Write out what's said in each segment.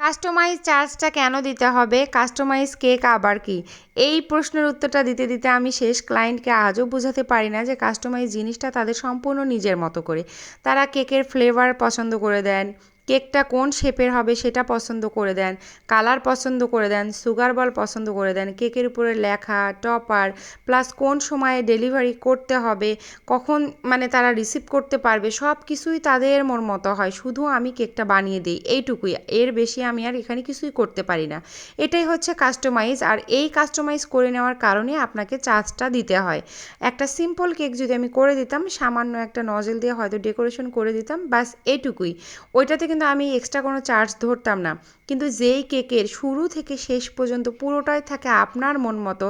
Customise চার্জটা কেন দিতে হবে? কাস্টমাইজ কেক আবার কি? এই প্রশ্নের উত্তরটা দিতে দিতে আমি শেষ ক্লায়েন্টকে আজও বোঝাতে পারি না যে কাস্টমাইজ জিনিসটা তাদের সম্পূর্ণ নিজের মতো করে। তারা কেকের ফ্লেভার পছন্দ করে দেন কেকটা কোন শেপের হবে সেটা পছন্দ করে দেন, কালার পছন্দ করে দেন, সুগার বল পছন্দ করে দেন, কেকের উপরে লেখা, টপার, প্লাস কোন সময়ে ডেলিভারি করতে হবে, কখন মানে তারা রিসিভ করতে পারবে, সব কিছুই তাদের মন মতো হয়, শুধু আমি কেকটা বানিয়ে দিই, এইটুকুই, এর বেশি আমি আর এখানে কিছুই করতে পারি না। এটাই হচ্ছে কাস্টমাইজ আর এই কাস্টমাইজ করে নেওয়ার কারণে আপনাকে চার্জটা দিতে হয়। একটা সিম্পল কেক যদি আমি করে দিতাম, সামান্য একটা নজেল দিয়ে হয়তো ডেকোরেশন করে দিতাম বাস এইটুকুই। ওইটাতে কিন্তু আমি এক্সট্রা কোনো চার্জ ধরতাম না। কিন্তু যেই কেকের শুরু থেকে শেষ পর্যন্ত পুরোটাই থাকে আপনার মন মতো,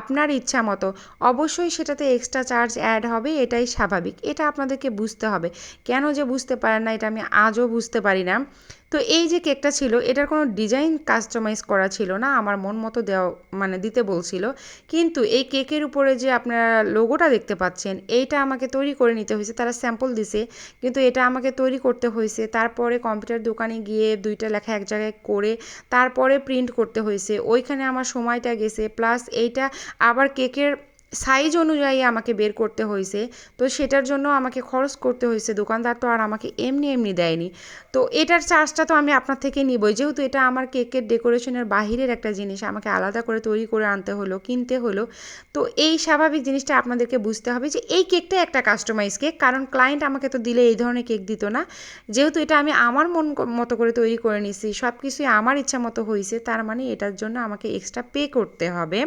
আপনার ইচ্ছা মতো, অবশ্যই সেটাতে এক্সট্রা চার্জ অ্যাড হবে, এটাই স্বাভাবিক। এটা আপনাদেরকে বুঝতে হবে। কেন যে বুঝতে পারেন না, এটা আমি আজও বুঝতে পারি না। তো এই যে কেকটা ছিল, এটার কোনো ডিজাইন কাস্টমাইজ করা ছিল না, আমার মন মতো দেওয়া মানে দিতে বলছিল। কিন্তু এই কেকের উপরে যে আপনারা লোগোটা দেখতে পাচ্ছেন, এইটা আমাকে তৈরি করে নিতে হয়েছে, তারা স্যাম্পল দিছে, কিন্তু এটা আমাকে তৈরি করতে হয়েছে। তারপরে কম্পিউটার দোকানে গিয়ে দুইটা লেখা এক জায়গায় করে, তারপরে প্রিন্ট করতে হয়েছে। ওইখানে আমার সময়টা গেছে, প্লাস এইটা আবার কেকের সাইজ অনুযায়ী আমাকে বের করতে হয়েছে। তো সেটার জন্য আমাকে খরচ করতে হয়েছে। দোকানদার তো আর আমাকে এমনি এমনি দেয়নি। তো এটার চার্জটা তো আমি আপনার থেকে নিবই। যেহেতু এটা আমার কেকের ডেকোরেশনের বাহিরের একটা জিনিস, আমাকে আলাদা করে তৈরি করে আনতে হলো, কিনতে হলো। তো এই স্বাভাবিক জিনিসটা আপনাদেরকে বুঝতে হবে যে এই কেকটা একটা কাস্টমাইজ কেক কারণ ক্লায়েন্ট আমাকে তো দিলে এই ধরনের কেক দিত না। যেহেতু এটা আমি আমার মন মতো করে তৈরি করে নিছি সব কিছুই আমার ইচ্ছা মতো হয়েছে তার মানে এটার জন্য আমাকে এক্সট্রা পে করতে হবে।